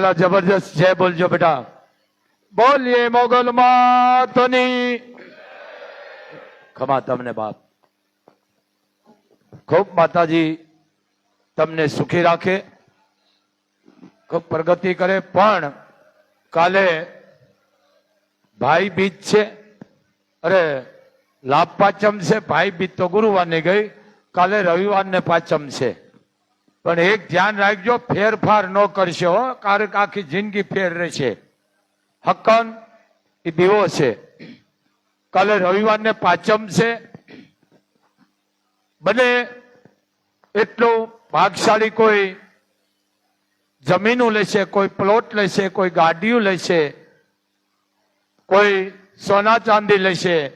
પેલા જબરજસ્ત. જય બોલજો બેટા. બોલીએ મોગલ માતની. ખમા તમને બાપ. ખૂબ માતાજી તમને સુખી રાખે, ખૂબ પ્રગતિ કરે, પણ કાલે ભાઈ બીજ છે. અરે લાભ પાંચમ છે. ભાઈ બીજ તો ગુરુવારની ગઈ. કાલે રવિવારને પાંચમ છે. પણ એક ધ્યાન રાખજો, ફેરફાર ન કરશો કારણ કે આખી જિંદગી ફેર રહેશે. હક્કન, એ દીવો છે. કાલે રવિવારને પાંચમ છે. બને એટલું ભાગશાળી કોઈ જમીનો લેશે, કોઈ પ્લોટ લેશે, કોઈ ગાડીઓ લેશે, કોઈ સોના ચાંદી લેશે,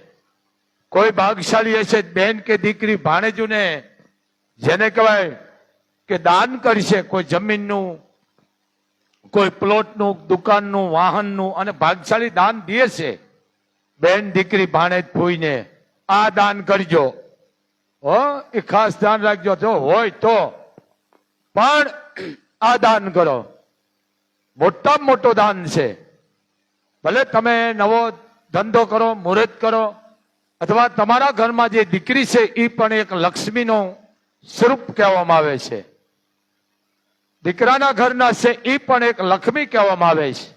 કોઈ ભાગશાળી હશે, બેન કે દીકરી ભાણેજુને, જેને કહેવાય કે દાન કરશે કોઈ જમીનનું, કોઈ પ્લોટનું, દુકાનનું, વાહનનું અને ભાગશાળી દાન દે છે. બેન દીકરી ભાણેજ ફૂઈને આ દાન કરજો. હો, એ ખાસ ધ્યાન રાખજો. જો હોય તો. પણ આ દાન કરો. મોટામાં મોટો દાન છે. ભલે તમે નવો ધંધો કરો, મુહૂર્ત કરો, અથવા તમારા ઘરમાં જે દીકરી છે એ પણ એક લક્ષ્મીનું સ્વરૂપ કહેવામાં આવે છે. દીકરાના ઘરના છે એ પણ એક લક્ષ્મી કહેવામાં આવે છે.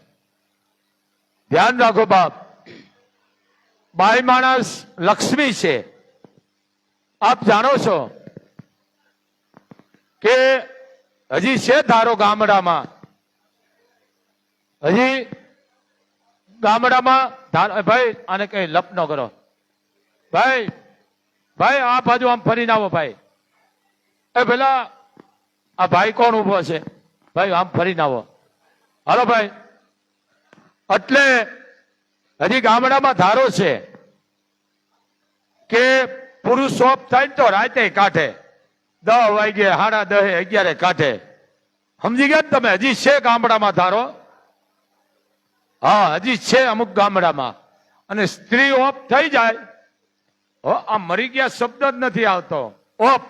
ધ્યાન રાખો બાપ. બાઈ માણસ લક્ષ્મી છે. આપ જાણો છો કે હજી છે ધારો ગામડામાં. હજી ગામડામાં ભાઈ, આને કઈ લપ ન કરો. ભાઈ ભાઈ, આ બાજુ આમ ફરીને આવો, ભાઈ. એ પેલા આ ભાઈ કોણ ઊભો છે? ભાઈ, આમ ફરીને આવો. હાલો ભાઈ. એટલે હજી ગામડામાં ધારો છે કે પુરુષ ઓફ થાય ને તો રાતે કાઢે. દસ વાગે, સાડા દહે, અગિયારે કાઢે. સમજી ગયા તમે? હજી છે ગામડામાં ધારો? હા, હજી છે અમુક ગામડામાં. અને સ્ત્રી ઓફ થઈ જાય. આ મરી ગયા શબ્દ જ નથી આવતો. ઓફ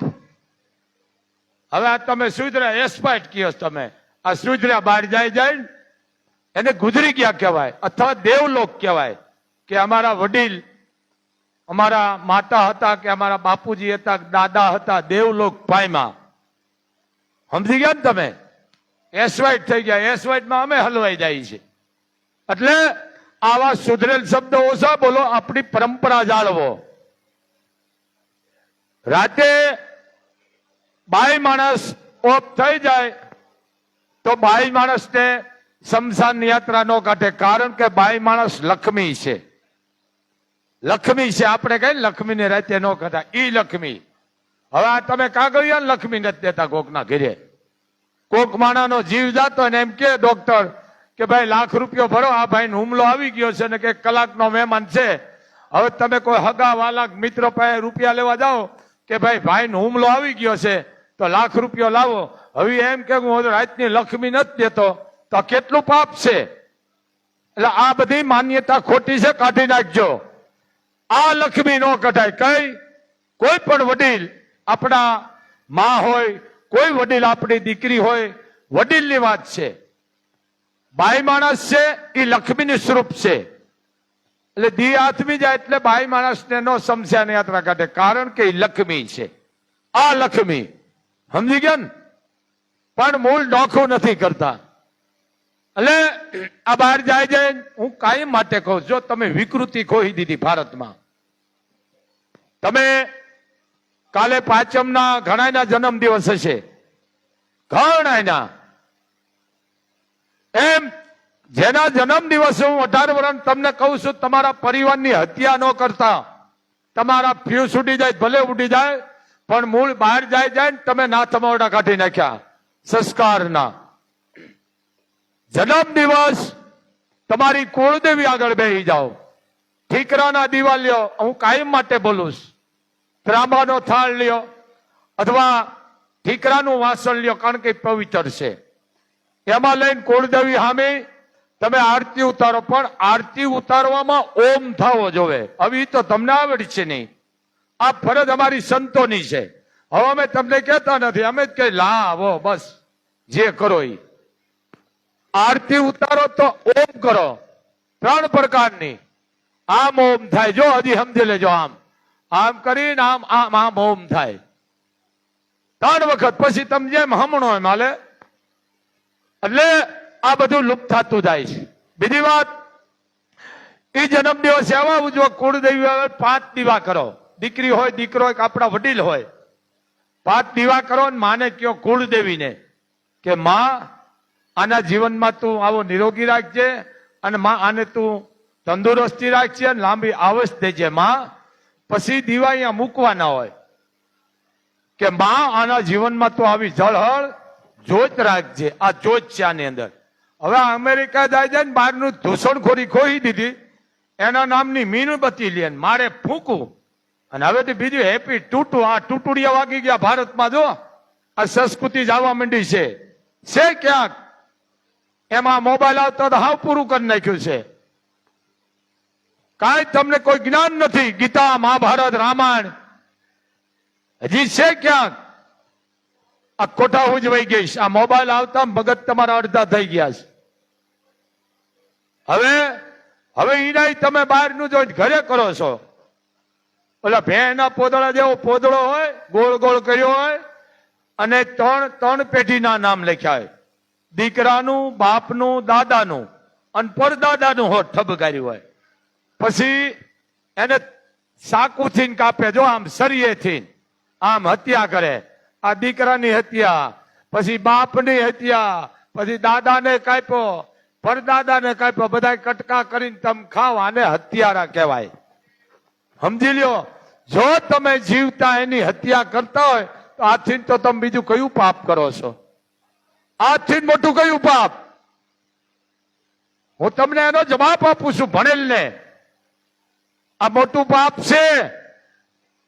હવે આ તમે સુધરા એસ્પાઇટ કયો તમે. આ સુધરા બહાર જાય જાય એને ગુજરી ગયા કહેવાય, અથવા દેવલોક કહેવાય કે અમારા વડીલ, અમારા માતા હતા કે અમારા બાપુજી હતા, દાદા હતા, દેવલોક પાયમાં સમજી ગયા ને તમે? એસવાઇટ થઈ ગયા. એસવાઇટમાં અમે હલવાઈ જાય છે. એટલે આવા સુધરેલ શબ્દો ઓછા બોલો, આપણી પરંપરા જાળવો. રાતે બાઈ માણસ ઓફ થઈ જાય, તો બાઈ માણસને શમશાન યાત્રા ન કાઢે, કારણ કે બાઈ માણસ લક્ષ્મી છે. લક્ષ્મી છે, આપણે કઈ લક્ષ્મીને રાતે ન કાઢા ઈ લક્ષ્મી. હવે આ તમે કાગળિયા લક્ષ્મી નથી દેતા કોકના ઘરે. કોક માણાનો જીવ જાતો ને એમ કે ડોક્ટર કે ભાઈ લાખ રૂપિયો ભરો, આ ભાઈ હુમલો આવી ગયો છે ને કે કલાકનો મહેમાન છે. હવે તમે કોઈ હગા વાલાક મિત્રો પાસે રૂપિયા લેવા જાઓ કે ભાઈ ભાઈ હુમલો આવી ગયો છે તો લાખ રૂપિયો લાવો. હવે એમ કે હું રાતની લક્ષ્મી નથી દેતો. તો કેટલું પાપ છે? એટલે આ બધી માન્યતા ખોટી છે, કાઢી નાખજો. આ લક્ષ્મી નો કઢાય. કઈ? કોઈ પણ વડીલ આપણા માં હોય, કોઈ વડીલ આપણી દીકરી હોય, વડીલની વાત છે. બાઈ માણસ છે એ લક્ષ્મીનું સ્વરૂપ છે. એટલે દી આથમી જાય એટલે બાઈ માણસને નો સમસ્યા યાત્રા કાઢે. કારણ કે એ લક્ષ્મી છે. આ લક્ષ્મી સમજી ગયા ને? પણ મૂળ નોખું નથી કરતા. એટલે આ બહાર જાય જાય હું કાયમ માટે કહું જો તમે વિકૃતિ ખોઈ દીધી ભારતમાં, તમે કાલે પાંચમના ઘણાના જન્મ દિવસ હશે. ઘણાના એમ જેના જન્મ દિવસે હું અઢાર વર્ષ તમને કહું છું, તમારા પરિવારની હત્યા ન કરતા. તમારા ફ્યુઝ ઉડી જાય, ભલે ઉડી જાય પણ મૂળ બહાર જાય જાય ને તમે ના તમાવડા કાઢી નાખ્યા. સંસ્કારના. જન્મ દિવસ, તમારી કુળદેવી આગળ બેસી જાઓ. ઠીકરાના દીવા લ્યો. હું કાયમ માટે બોલું ત્રાંબાનો થાળ લ્યો. અથવા ઠીકરાનું વાસણ લ્યો, કારણ કે પવિત્ર છે. એમાં લઈને કુળદેવી સામે તમે આરતી ઉતારો. પણ આરતી ઉતારવામાં ઓમ થવો જોવે. હવે તો તમને આવડ છે નહીં. આ ફરજ અમારી સંતોની છે. હવે અમે તમને કહેતા નથી, અમે જ કઈ લાવો બસ, જે કરો એ આરતી ઉતારો તો ઓમ કરો, ત્રણ પ્રકારની. આમ ઓમ થાય, જો હજી સમજી લેજો આમ. આમ કરીને આમ આમ આમ ઓમ થાય. ત્રણ વખત, પછી તમે જેમ હમણો એમ હાલે. એટલે આ બધું લુપ્ત થતું જાય છે. બીજી વાત એ જન્મ દિવસ એવા ઉજવો કુળદેવી પાંચ દીવા કરો. દીકરી હોય, દીકરો હોય કે આપણા વડીલ હોય પાત દીવા કરો ને માને કયો કુળ દેવીને કે, માં, આના જીવનમાં તું આવો નિરોગી રાખજે અને માં, આને તું તંદુરસ્તી રાખજે અને લાંબી આવશ દેજે. માં, પછી દીવા અહીંયા મૂકવાના હોય કે, માં, આના જીવનમાં તું આવી જળહળ જોત રાખજે. આ જોત છે આની અંદર. હવે અમેરિકા જાય છે ને બહારનું ધૂષણખોરી ખોઈ દીધી. એના નામની મીણબત્તી લે મારે ફૂંકું અને હવે તો બીજું હેપી ટૂટું આ ટૂટુડિયા વાગી ગયા ભારતમાં, જો. આ સંસ્કૃતિ જવા માંડી છે. છે ક્યાંક? એમાં મોબાઈલ આવતો તો હાવ પૂરું કરી નાખ્યું છે. કાંઈ તમને કોઈ જ્ઞાન નથી. ગીતા, મહાભારત, રામાયણ. હજી છે ક્યાંક? આ કોઠા ગઈ ગઈશ આ મોબાઈલ આવતા મગજ તમારા અડધા થઈ ગયા છે. હવે હવે ઈનાય તમે બહારનું જોઈને ઘરે કરો છો. ઓલા ભેના પોદળા જેવો પોદળો હોય, ગોળ ગોળ કર્યો હોય, અને ત્રણ ત્રણ પેઢીના નામ લખ્યા હોય. દીકરાનું, બાપનું, દાદાનું, અને પરદાદાનું હોઠ ઠબકાર્યું હોય. પછી એને સાકુથી કાપે, જો આમ સરિયેથી આમ હત્યા કરે. આ દીકરાની હત્યા, પછી બાપની હત્યા, પછી દાદાને કાપ્યો, પરદાદાને કાપ્યો બધા કટકા કરીને તમ ખાવ, આને હત્યારા કહેવાય. સમજી લ્યો, જો તમે જીવતા એની હત્યા કરતા હોય, તો આથી તો તમે બીજું કયું પાપ કરો છો? આથી મોટું કયું પાપ? હું તમને એનો જવાબ આપું છું ભણેલ ને આ મોટું પાપ છે.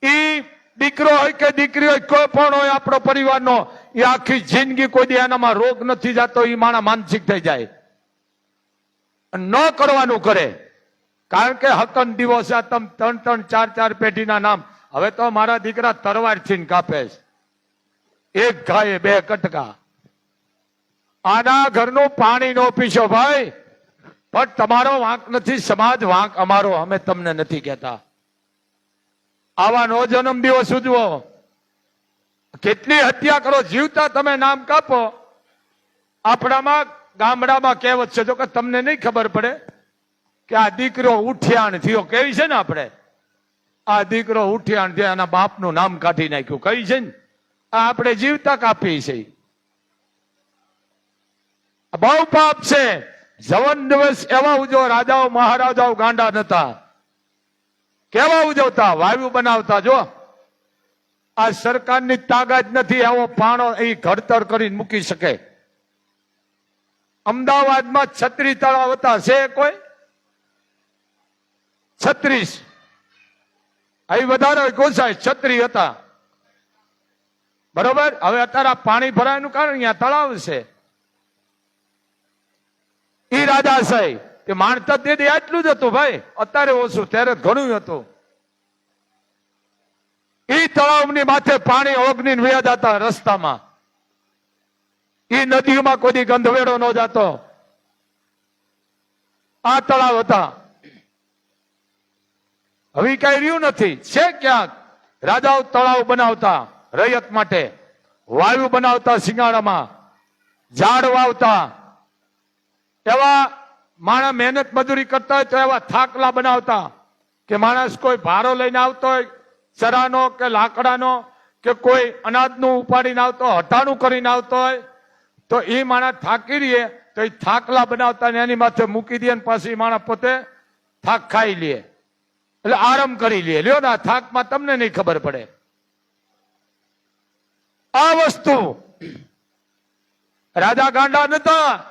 ઈ દીકરો હોય કે દીકરી હોય, કોઈ પણ હોય આપણો પરિવારનો એ આખી જિંદગી કોઈ એનામાં રોગ નથી જતો એ માણા માનસિક થઈ જાય. ન કરવાનું કરે. કારણ કે હકન દિવસે તમ ત્રણ ત્રણ ચાર ચાર પેઢીના નામ. હવે તો મારા દીકરા તરવાર છીન કાપે છે. એક ગાયે, બે કટકા આના ઘરનું પાણી નો પીશો ભાઈ. પણ તમારો વાંક નથી, સમાજ વાંક અમારો અમે તમને નથી કહેતા. આવા નો જન્મ દિવસ ઉજવો. કેટલી હત્યા કરો, જીવતા તમે નામ કાપો. આપણામાં, ગામડામાં કહેવત છે, જો કે તમને નહીં ખબર પડે. કે આ દીકરો ઉઠિયાણ થયો, કેવી છે ને આપણે? આ દીકરો ઉઠિયાણ થયો, એના બાપનું નામ કાઢી નાખ્યું કઈ છે ને? આ આપણે જીવતા કાપી છે. બહુ પાપ છે. જવન દિવસ એવા ઉજવો, રાજાઓ, મહારાજાઓ ગાંડા નતા. કેવા ઉજવતા? વાયુ બનાવતા, જો. આ સરકારની તાકાત નથી એવો પાણો એ ઘડતર કરીને મૂકી શકે. અમદાવાદમાં છત્રી તળાવ હતા, છે કોઈ? છત્રીસ. અહીં વધારે કોણ સાહેબ? છત્રી હતા. બરોબર? હવે અત્યારે પાણી ભરાયનું કારણ અહીંયા તળાવ છે. ઈ સાહેબ, કે માણતા દે આટલું જ હતું ભાઈ. અત્યારે ઓછું, ત્યારે ઘણું હતું. ઈ તળાવની માથે પાણી ઓગની વ્યા જતા રસ્તામાં. ઈ નદીમાં કોઈ ગંધવેડો ન જતો. આ તળાવ હતા. હવે કઈ રહ્યું નથી. છે ક્યાંક? રાજાઓ તળાવ બનાવતા રૈયત માટે, વાયુ બનાવતા સિંગાણામાં ઝાડ વાવતા. એવા માણસ મહેનત મજૂરી કરતા હોય તો એવા થાકલા બનાવતા કે માણસ કોઈ ભારો લઈને આવતો હોય, ચરાનો કે લાકડાનો, કે કોઈ અનાજનું ઉપાડીને આવતો હટાણું કરીને આવતો હોય, તો એ માણસ થાકી રહીએ તો એ થાકલા બનાવતા ને એની માથે મૂકી દે ને પાછી માણસ પોતે થાક ખાઈ લે. એટલે આરામ કરી લે. લ્યો ના થાકમાં તમને નહીં ખબર પડે. આ વસ્તુ રાજા ગાંડા નતા.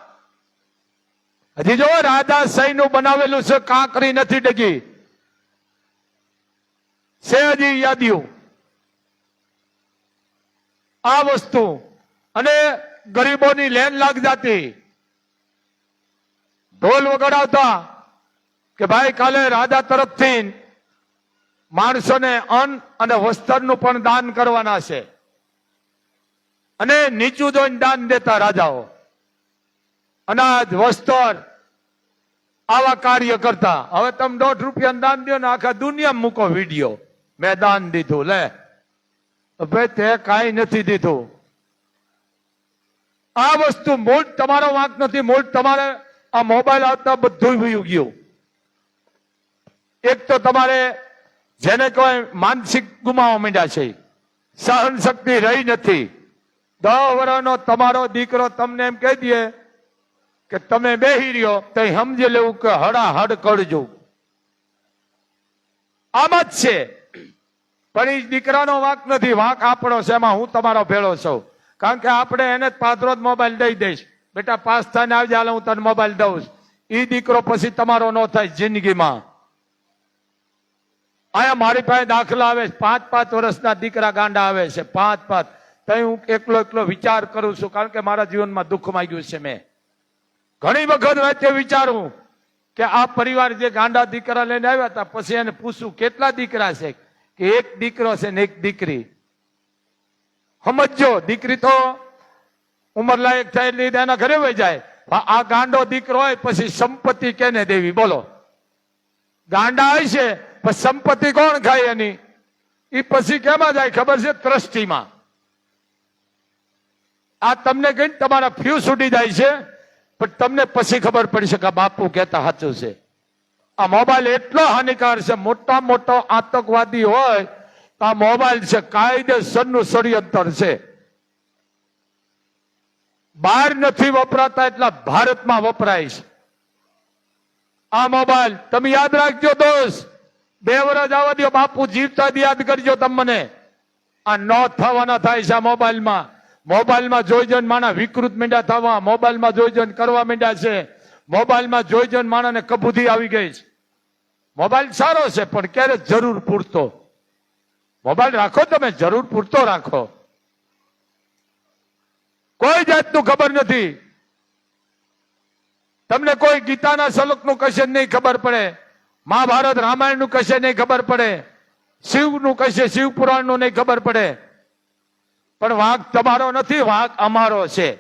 હજી જો રાજા સહી નું બનાવેલું છે, કાંકરી નથી ડગી. છે હજી યાદીઓ. આ વસ્તુ અને ગરીબોની લેન લાગ જાતી. ઢોલ વગાડાવતા. કે ભાઈ, કાલે રાજા તરફથી માણસોને અન્ન અને વસ્ત્રનું પણ દાન કરવાના છે. અને નીચું જોઈને દાન દેતા રાજાઓ. અનાજ, વસ્ત્ર, આવા કાર્ય કરતા. હવે તમે દોઢ રૂપિયા દાન દો ને આખા દુનિયામાં મૂકો વીડિયો. મેં દાન દીધું, લે. ભાઈ, તે કાંઈ નથી દીધું. આ વસ્તુ મૂળ તમારો વાંક નથી, મૂળ તમારે આ મોબાઈલ આવતા બધું વયું ગયું. એક તો તમારે જેને કહેવાય માનસિક ગુમાવા માંડ્યા છે. સહન શક્તિ રહી નથી. દસ વર્ષનો તમારો દીકરો તમને એમ કહી દે કે તમે બેહી રહ્યો તો સમજી લેવું કે હડા હડ કરજો. આમ જ છે. પણ એ દીકરાનો વાંક નથી. વાંક આપણો છે, એમાં હું તમારો ભેળો છું. કારણ કે આપણે એને જ પાત્રો જ મોબાઈલ દઈ દઈશ. બેટા પાસ થઈને આવજે, હાલ હું તને મોબાઈલ દઉં એ દીકરો પછી તમારો ન થાય જિંદગીમાં. અહીંયા મારી પાસે દાખલા આવે છે. પાંચ પાંચ વર્ષના દીકરા ગાંડા આવે છે. પાંચ પાંચ. તઈ હું એકલો એકલો વિચાર કરું છું, કારણ કે મારા જીવનમાં દુઃખ માંગ્યું છે મેં. ઘણી વખત વચ્ચે વિચારું કે આ પરિવાર જે ગાંડા દીકરા લઈને આવ્યા હતા, પછી એને પૂછું, કેટલા દીકરા છે? કે એક દીકરો છે ને એક દીકરી. સમજો દીકરી તો ઉંમર લાયક થાય એટલે એના ઘરે વહી જાય. આ ગાંડો દીકરો હોય, પછી સંપત્તિ કેને દેવી? બોલો. ગાંડા હોય છે પણ સંપત્તિ કોણ ખાય એની? એ પછી કેમાં જાય? ખબર છે? ટ્રસ્ટીમાં. આ તમને કઈ તમારા ફ્યુ છૂટી જાય છે, પણ તમને પછી ખબર પડી શકે બાપુ કહેતા સાચું છે. આ મોબાઈલ એટલો હાનિકાર છે, મોટા મોટો આતંકવાદી હોય, તો આ મોબાઈલ છે, કાયદેસરનું ષડયંત્ર છે. બહાર નથી વપરાતા એટલા ભારતમાં વપરાય છે. આ મોબાઈલ, તમે યાદ રાખજો દોસ્ત બે વર્ષ આવવા દો બાપુ જીવતા યાદ કરજો તમને. આ ન થવાના થાય છે મોબાઈલમાં. મોબાઈલમાં જોઈ જોઈને માણા વિકૃત મીંડા થવા, મોબાઈલમાં જોઈ કરવા માંડ્યા છે. મોબાઈલમાં જોઈ જોઈને માણાને કબૂધી આવી ગઈ છે. મોબાઈલ સારો છે, પણ ક્યારે જરૂર પૂરતો? મોબાઈલ રાખો તમે, જરૂર પૂરતો રાખો. કોઈ જાતનું ખબર નથી. તમને કોઈ ગીતાના શ્લોકનું કશે નહીં ખબર પડે. મહાભારત રામાયણનું કશે નહીં ખબર પડે? શિવનું કશે, શિવ પુરાણનું નહીં ખબર પડે? પણ વાંક તમારો નથી વાંક અમારો છે.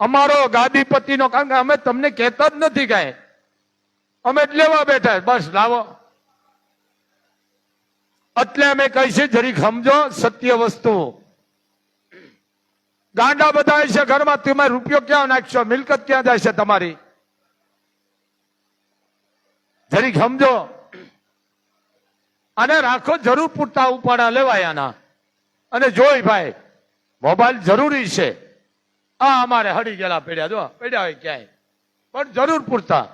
અમારો ગાદીપતિનો કારણ કે અમે તમને કહેતા જ નથી કાંઈ. અમે લેવા બેઠા બસ, લાવો. એટલે અમે કહીશું જરીક સમજો, સત્ય વસ્તુ. ગાંડા બધા છે ઘરમાં, તમે રૂપિયો ક્યાં નાખશો? મિલકત ક્યાં જાય છે તમારી? જરીક સમજો. અને રાખો જરૂર પૂરતા ઉપાડા લેવાય આના અને જોઈ ભાઈ, મોબાઈલ જરૂરી છે. આ અમારે હડી ગયેલા પડ્યા જો, પડ્યા હોય ક્યાંય. પણ જરૂર પૂરતા.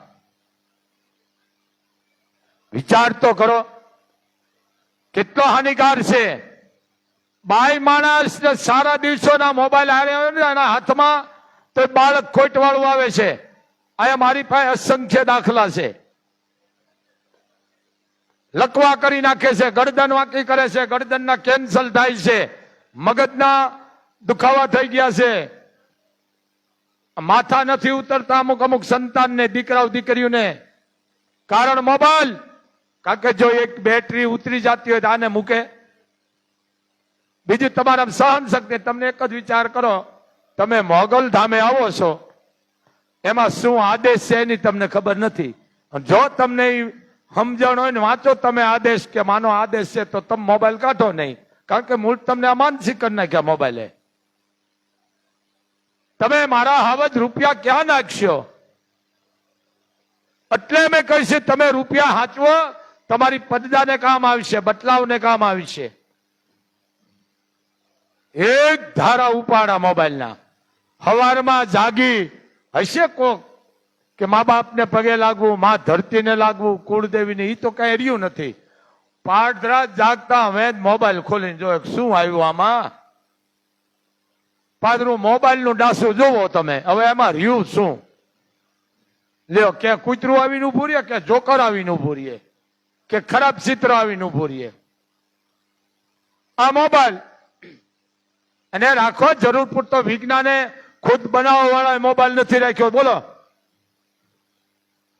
વિચાર તો કરો. કેટલો હાનિકાર છે. બાઈ માણસ ને સારા દિવસોના મોબાઈલ આવ્યા ને એના હાથમાં તો બાળક ખોટવાળું આવે છે. અહીંયા મારી પાસે અસંખ્ય દાખલા છે. લકવા કરી નાખે છે, ગરદન વાંકી કરે છે, ગરદનના કેન્સલ થાય છે. મગજના દુખાવા થઈ ગયા છે. માથા નથી ઉતરતા અમુક અમુક સંતાનને, દીકરાઓ, દીકરીઓને. કારણ મોબાઈલ. કારણ કે જો એક બેટરી ઉતરી જતી હોય તો આને મૂકે. બીજું તમારા સહન શક્તિ તમને એક જ વિચાર કરો. તમે મોગલ ધામે આવો છો. એમાં શું આદેશ છે એની તમને ખબર નથી. જો તમને સમજણ હોય ને વાંચો તમે આદેશ કે માનો આદેશ છે તો તમે મોબાઈલ કાઢો નહીં. કારણ કે મૂળ તમને આ માનસિક કરી નાખ્યા મોબાઈલે. તમે મારા હાવજ રૂપિયા ક્યાં નાખશો? એટલે મેં કહીશું તમે રૂપિયા હાચવો, તમારી પદજાને કામ આવશે, બદલાવને કામ આવશે. એક ધારા ઉપાડા મોબાઈલના. હવારમાં જાગી, હશે કોક? કે મા બાપને પગે લાગવું, મા ધરતીને લાગવું, કુળદેવીને એ તો કઈ રહ્યું નથી. પાઠરાત જાગતા હવે જ મોબાઈલ ખોલીને જો શું આવ્યું આમાં? પાદરું મોબાઈલનું ડાસું જોવો તમે. હવે એમાં રહ્યું શું? લ્યો, કે કૂતરું આવીને ઉભું રહે કે જોકર આવીને ઉભું રહે? કે ખરાબ ચિત્ર આવીને ઉભું રહે? આ મોબાઈલ. અને રાખો, જરૂર પૂરતો વિજ્ઞાને ખુદ બનાવવા વાળા મોબાઈલ નથી રાખ્યો. બોલો.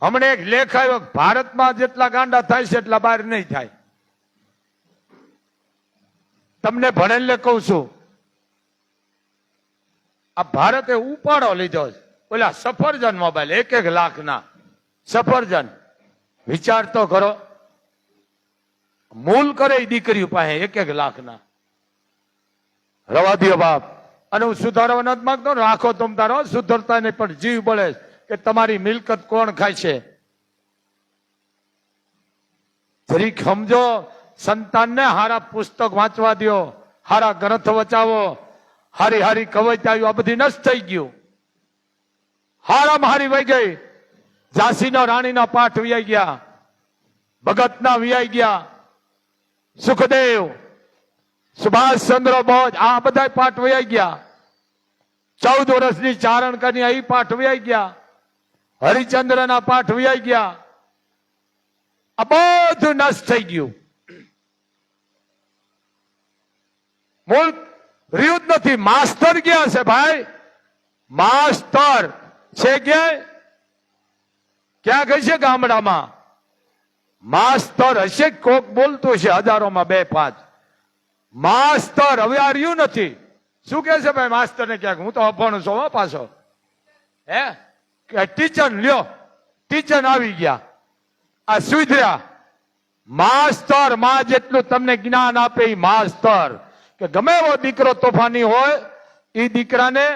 હમણે એક લેખ આવ્યો, ભારતમાં જેટલા ગાંડા થાય છે, એટલા બહાર નહીં થાય. તમને ભણેલે કહું છું, આ ભારતે ઉપાડો લીધો છે. ઓલા સફરજન મોબાઈલ, એક એક લાખના. સફરજન, વિચાર તો કરો. મૂલ કરે દીકરી પાસે એક એક લાખના. રવા દ્યો બાપ. અને હું સુધારવા નથી માંગતો, રાખો તમ તારો, સુધરતા નહીં, પણ જીવ બળે કે તમારી મિલકત કોણ ખાય છે? જરીક સમજો, સંતાનને હારા પુસ્તક વાંચવા દ્યો, હારા ગ્રંથ વચાવો, હારી હારી કવિતાઓ, આ બધી નષ્ટ થઈ ગયું. હારામાં હારી વહી ગઈ. ઝાંસીના રાણીના પાઠ વિયાઈ ગયા. ભગતના વિયાઈ ગયા. સુખદેવ સુભાષ ચંદ્ર બોઝ, આ બધા પાઠ વયાઈ ગયા. ચૌદ વર્ષની ચારણ કરી એ પાઠ વયાઈ ગયા. હરિચંદ્રના પાઠ વ્યાઈ ગયા. આ બધું નષ્ટ થઈ ગયું. મૂળ રહ્યું નથી, માસ્તર ક્યાં છે ભાઈ. માસ્તર છે ક્યાંય ક્યાં હશે ગામડામાં? માસ્તર હશે કોક બોલતું છે હજારોમાં બે પાંચ? માસ્તર હવે આ રહ્યું નથી. શું કે છે ભાઈ માસ્તર ને ક્યાંક? હું તો અભણ છું પાછો. હે? કે ટીચર લ્યો, ટીચર આવી ગયા. આ સુધર્યા. માસ્તર, માં જેટલું તમને જ્ઞાન આપે એ માસ્તર. કે ગમે એવો દીકરો તોફાની હોય એ દીકરાને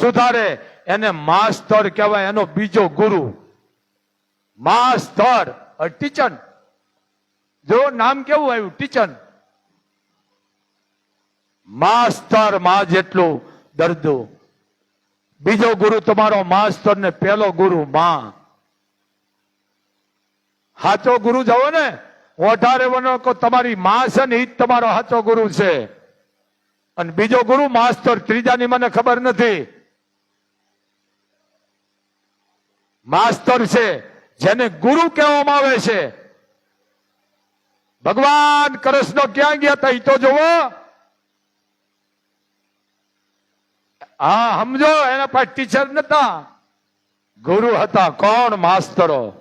સુધારે. એને માસ્તર કહેવાય, એનો બીજો ગુરુ. માસ્તર ટીચર જો નામ કેવું આવ્યું? ટીચર માસ્તર, માં જેટલું દર્દો. બીજો ગુરુ તમારો માસ્તર ને પેલો ગુરુ માં. સાચો ગુરુ જવો ને? અઢારે વનો તમારી માં છે ને એ તમારો સાચો ગુરુ છે. અને બીજો ગુરુ માસ્તર, ત્રીજાની મને ખબર નથી. માસ્તર છે, જેને ગુરુ કહેવામાં આવે છે. ભગવાન કૃષ્ણ ક્યાં ગયા હતા એ તો જોવો. હા સમજો, એના પાસે ટીચર નતા. ગુરુ હતા, કોણ માસ્તરો?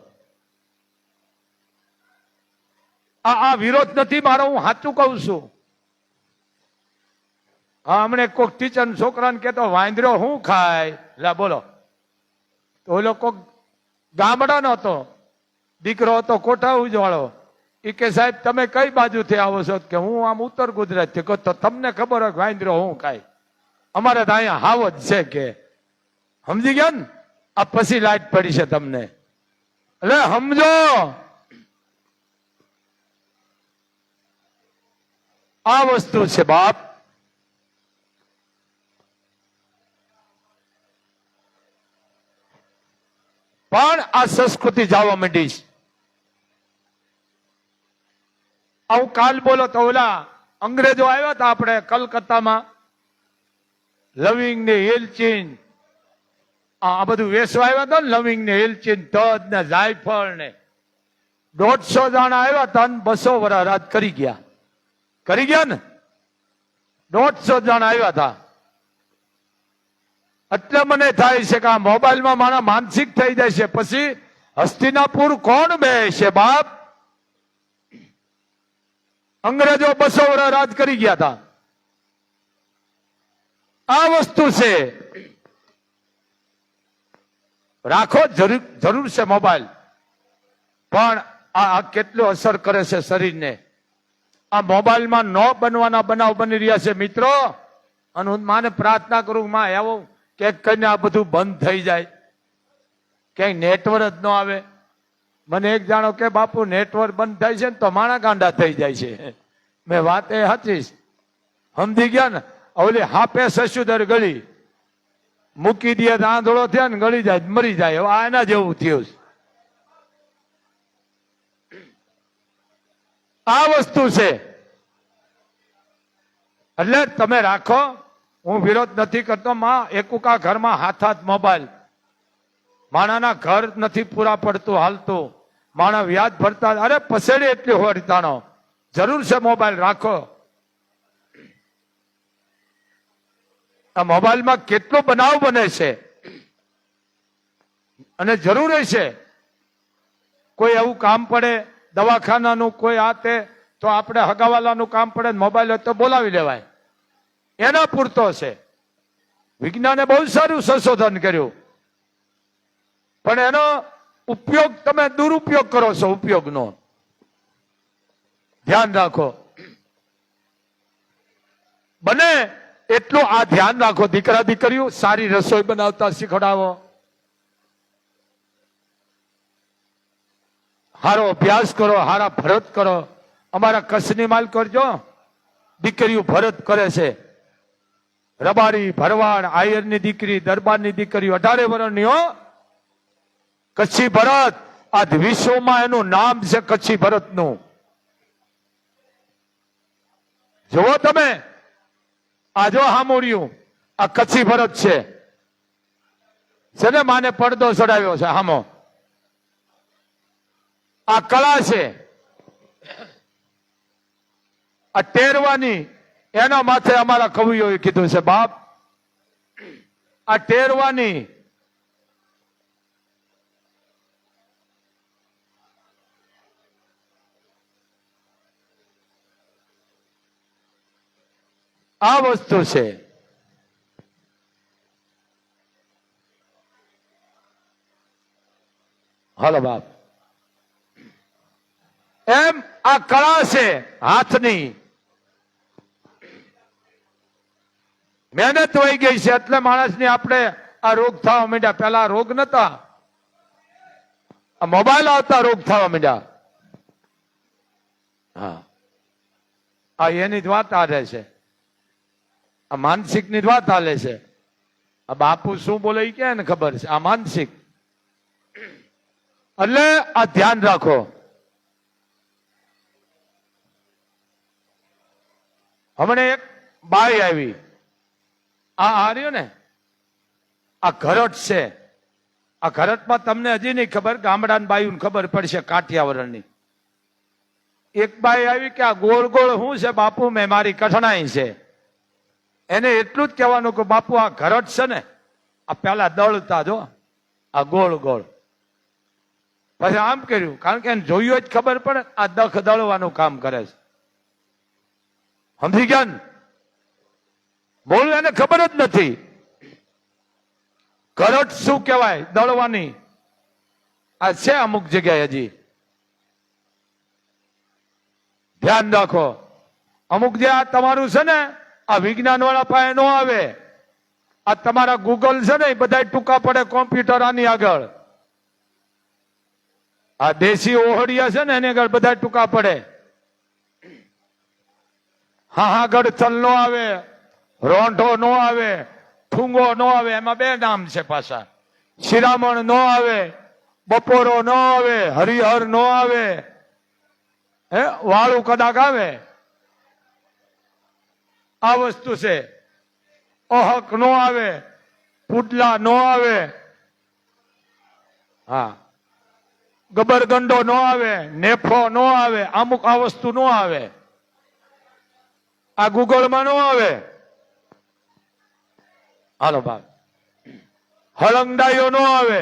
આ આ વિરોધ નથી, મારો હું સાચું કહું છું. હા, હમણે કોક ટીચર છોકરાને કેતો વાંદરો શું ખાય? લા, બોલો. તો ઓલો કોક ગામડાનો હતો દીકરો હતો કોઠા ઉજવાળો એ કે, સાહેબ, તમે કઈ બાજુથી આવો છો? કે, હું આમ ઉત્તર ગુજરાતથી તો તમને ખબર હોય વાંદરો શું ખાય? અમારે તો અહીંયા હાવ જ છે કે, સમજી ગયા ને? આ પછી લાઈટ પડી છે તમને. એટલે સમજો. આ વસ્તુ છે બાપ. પણ આ સંસ્કૃતિ જવા માંડી આવું કાલ બોલો તો ઓલા અંગ્રેજો આવ્યા હતા આપણે કલકત્તામાં. લવિંગ ને એલચીન આ બધું વેસવા આવ્યા હતા ને લવિંગ ને એલચીન તજ ને જાયફળ ને. દોઢસો જણા આવ્યા હતા ને બસો વરા રાત કરી ગયા. કરી ગયા ને? દોઢસો જણા આવ્યા હતા. એટલે મને થાય છે કે આ મોબાઈલમાં મારા માનસિક થઈ જાય છે. પછી હસ્તિનાપુર કોણ બે છે બાપ? અંગ્રેજો બસો વરા રાજ કરી ગયા હતા. આ વસ્તુ છે. રાખો, જરૂર જરૂર છે મોબાઈલ. પણ આ કેટલું અસર કરે છે શરીરને. આ મોબાઈલમાં ન બનવાના બનાવ બની રહ્યા છે, મિત્રો. અને હું માને પ્રાર્થના કરું માં એવો ક્યાંક કહીને આ બધું બંધ થઈ જાય. ક્યાંય નેટવર્ક જ ન આવે. મને એક જાણો કે, બાપુ, નેટવર્ક બંધ થાય છે ને તો માણા ગાંડા થઈ જાય છે. મેં વાત એ હતી સમજી ગયા ને? ઓલી હાપે સસુદર ગળી. મૂકી દે આંધળો થયા ને ગળી જાય, મરી જાય. આ એના જેવું થયું છે. આ વસ્તુ છે. એટલે તમે રાખો, હું વિરોધ નથી કરતો, માં, એકુકા ઘરમાં હાથ હાથ મોબાઈલ. માણાના ઘર નથી પૂરા પડતું, હાલતું. માણા વ્યાજ ભરતા, અરે પસેડી એટલી હોય રીતાનો. જરૂર છે મોબાઈલ રાખો. આ મોબાઈલમાં કેટલો બનાવ બને છે? અને જરૂર છે, કોઈ એવું કામ પડે, દવાખાનાનું કોઈ આ તે તો આપણે હગાવાલાનું કામ પડે, મોબાઈલ હોય તો બોલાવી લેવાય. એના પૂરતો છે. વિજ્ઞાને બહુ સારું સંશોધન કર્યું. પણ એનો ઉપયોગ તમે દુરુપયોગ કરો છો ઉપયોગનો. ધ્યાન રાખો. બને એટલું આ ધ્યાન રાખો, દીકરા દીકરીઓ, સારી રસોઈ બનાવતા શીખડાવો. સારો અભ્યાસ કરો, હારા ભરત કરો, અમારા કચ્છની માલ કરજો. દીકરીઓ ભરત કરે છે. રબારી, ભરવાડ, આયરની દીકરી, દરબારની દીકરી અઢારે વર્ષની હો. કચ્છી ભરત આ વિશ્વમાં એનું નામ છે કચ્છી ભરતનું. જુઓ તમે આ જો હામોર્યું. આ કચ્છી ફરજ છે. છે માને પડદો ચડાવ્યો છે, હામો. આ કળા છે. આ ટેરવાની, એના માથે અમારા કવિઓએ કીધું છે, બાપ, આ ટેરવાની આ વસ્તુ છે. હાલો બાપ. એમ આ કળા છે હાથની. મહેનત વહી ગઈ છે એટલે માણસને આપણે આ રોગ થવા માંડ્યા. પેલા રોગ નતા. આ મોબાઈલ આવતા રોગ થવા માંડ્યા. હા. આ એની જ વાત આ રહે છે. આ માનસિકની વાત હાલે છે. આ બાપુ શું બોલે કે ક્યાં ખબર છે? આ માનસિક. એટલે આ ધ્યાન રાખો. હમણે એક બાઈ આવી. આ હાર્યો ને? આ ઘરટ છે. આ ઘરટમાં તમને હજી નહીં ખબર ગામડાની બાયું ખબર પડશે કાઠિયાવરણની એક બાઈ આવી કે આ ગોળ ગોળ શું છે બાપુ? મેં મારી કઠણાઈ છે. એને એટલું જ કહેવાનું કે બાપુ, આ ઘરટ છે ને, આ પેલા દળતા જો, આ ગોળ ગોળ. પછી આમ કર્યું, કારણ કે એને જોયું જ ખબર પડે, આ દખ દળવાનું કામ કરે છે. સમજી ગયા ને? બોલ, એને ખબર જ નથી. ઘરટ શું કહેવાય? દળવાની. આ છે અમુક જગ્યાએ હજી. ધ્યાન રાખો. અમુક જે આ તમારું છે ને આ વિજ્ઞાન વાળા પાસે નો આવે. આ તમારા ગૂગલ છે ને, એ બધા ટૂંકા પડે કોમ્પ્યુટર આની આગળ. આ દેશી ઓહડિયા છે ને, એની આગળ બધા ટૂંકા પડે. હા હા ગઢ ચલ નો આવે, રોંઢો નો આવે ઠુંગો નો આવે, એમાં બે નામ છે પાછા. શિરામણ નો આવે, બપોરો નો આવે, હરિહર નો આવે. હે, વાળું કદાચ આવે. આ વસ્તુ છે. અહક નો આવે પુડલા નો આવે. હા. ગબરગંડો નો આવે નેફો નો આવે અમુક આ વસ્તુ નો આવે. આ ગૂગલમાં નો આવે. હાલો ભાગ હળંગડાઈઓ નો આવે.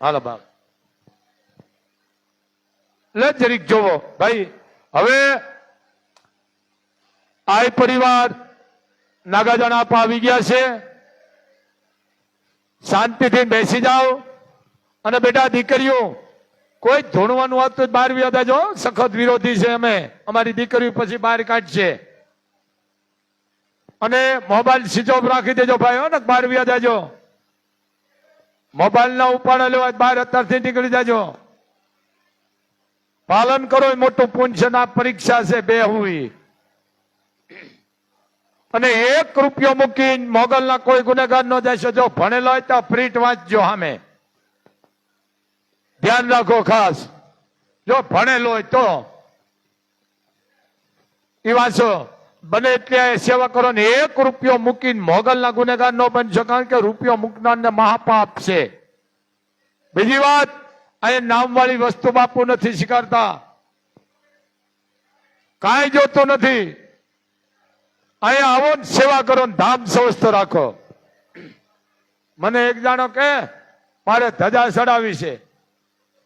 હાલો ભાગ લે જરીક જોવો. ભાઈ હવે આય પરિવાર નાગાજણ આપ આવી ગયા છે. શાંતિથી બેસી જાઓ. અને બેટા, દીકરીઓ, કોઈ ધોણવાનું હોત તો બહાર વ્યા જો, સખત વિરોધી છે અમે. અમારી દીકરીઓ પછી બહાર કાઢશે. અને મોબાઈલ સ્વિચ ઓફ રાખી દેજો ભાઈ હો ને બહાર વ્યા દેજો મોબાઈલ ના ઉપાડો લેવા બહાર અત્યારથી નીકળી જાજો. પાલન કરો, એ મોટું છે ના પરીક્ષા છે, બે હુઈ. અને એક રૂપિયો મૂકી મોગલ ના કોઈ ગુનેગાર નો જશે જો ભણેલો હોય તો પ્રિન્ટ વાંચજો સામે. ધ્યાન રાખો ખાસ. જો ભણેલો હોય તો. એ વાંચો. બને એટલે સેવા કરો ને એક રૂપિયો મૂકીને મોગલ ના ગુનેગાર નો બનશો કારણ કે રૂપિયો મૂકનાર ને મહાપાપ છે. બીજી વાત, અહીંયા નામ વાળી વસ્તુ બાપુ નથી સ્વીકારતા. કાંઈ જોતું નથી. અહીંયા આવો ને સેવા કરો ધામ સ્વસ્થ રાખો. મને એક જાણો કે મારે ધજા ચડાવી છે.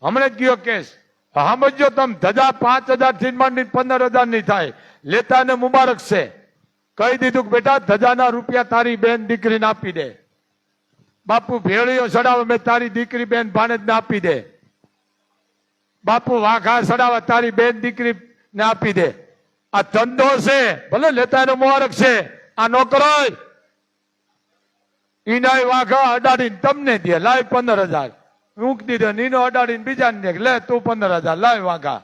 હમણાં જ ગયો કેસ. સમજો તમે, ધજા પાંચ હજારથી માંડી પંદર હજારની થાય. લેતા ને મુબારક છે. કહી દીધું કે બેટા, ધજાના રૂપિયા તારી બેન દીકરીને આપી દે. બાપુ ભેળીઓ ચડાવે, મેં તારી દીકરી બેન ભાણેજને આપી દે. બાપુ વાઘા ચડાવે, તારી બેન દીકરી ને આપી દે. આ ધંધો છે, ભલે લેતા એનો મુબારક છે, આ નોકરો ઈનાય વાઘા અડાડીને તમને દે, લાય પંદર હજાર ઊંઘ દીધો નીનો અડાડીને બીજાને દે, લે તું પંદર હજાર લાય વાઘા.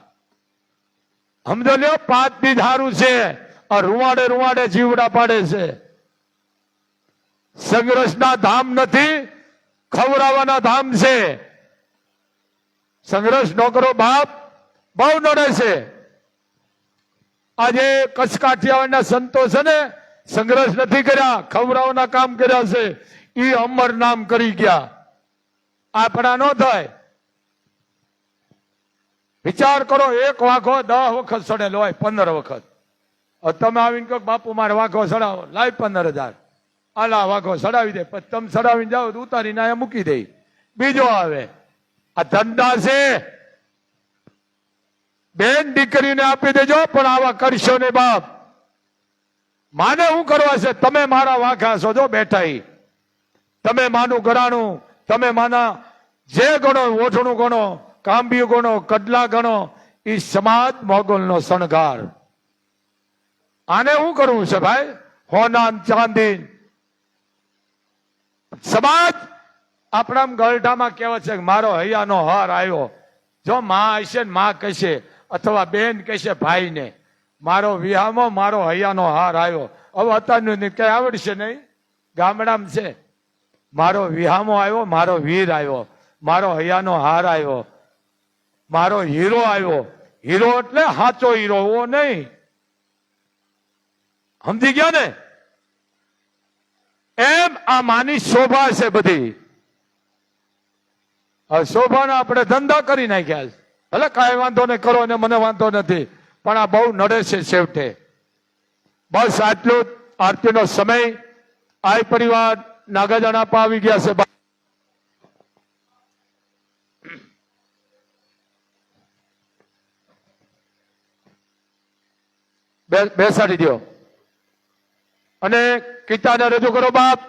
સમજો લ્યો પાંચ દી હારું છે, આ રૂવાડે રૂવાડે જીવડા પાડે છે. સંઘર્ષના ધામ નથી ખવડાવવાના ધામ છે. સંઘર્ષ નોકરો બાપ, બહુ નડે છે. આજે કચ્છ કાઠિયાવાડના સંતો છે ને, સંઘર્ષ નથી કર્યા ખવડાવના કામ કર્યા છે, એ અમર નામ કરી ગયા. આપણા ન થાય. વિચાર કરો, એક વાઘો દસ વખત સડેલો હોય પંદર વખત. તમે આવીને કહો બાપુ, મારે વાઘો સડાવો. લાય પંદર હજાર. આલા, વાઘો સડાવી દે. તમે સડાવીને જાઓ તો ઉતારીને અહીંયા મૂકી દે. બીજો આવે. આ ધંધા છે. બેન દીકરીને આપી દેજો, પણ આવા કરશો ને બાપ. માને શું કરવા છે? તમે મારા વાઘા છો. જો બેઠા તમે માનું ગણાણું તમે માના જે ગણો ઓઠણું ગણો, કાંબિયું ગણો, કડલા ગણો એ સમાજ મોગલનો શણગાર. આને શું કરવું છે ભાઈ? હોના ચાંદી. સમાજ આપણા ગરઢામાં કહેવત છે મારો હૈયાનો હાર આવ્યો. જો માં હશે ને માં કહેશે. અથવા બેન કહેશે, ભાઈને, મારો વિહામાં મારો હૈયાનો હાર આવ્યો. હવે અત્યારનું કઈ આવડશે નહીં? ગામડામાં છે. મારો વિહામો આવ્યો, મારો વીર આવ્યો, મારો હૈયાનો હાર આવ્યો, મારો હીરો આવ્યો. હીરો એટલે સાચો હીરો એવો નહીં. સમજી ગયા ને? એમ આ માની શોભા છે બધી. શોભાના આપણે ધંધા કરી નાખ્યા છે. ભલે કાંઈ વાંધો ને કરો ને મને વાંધો નથી, પણ આ બહુ નડે છે છેવટે. બસ આટલું આરતી આરતીનો સમય આ પરિવાર, નાગાજણા આવી ગયા છે. બેસાડી દો અને કિતાને રજૂ કરો બાપ.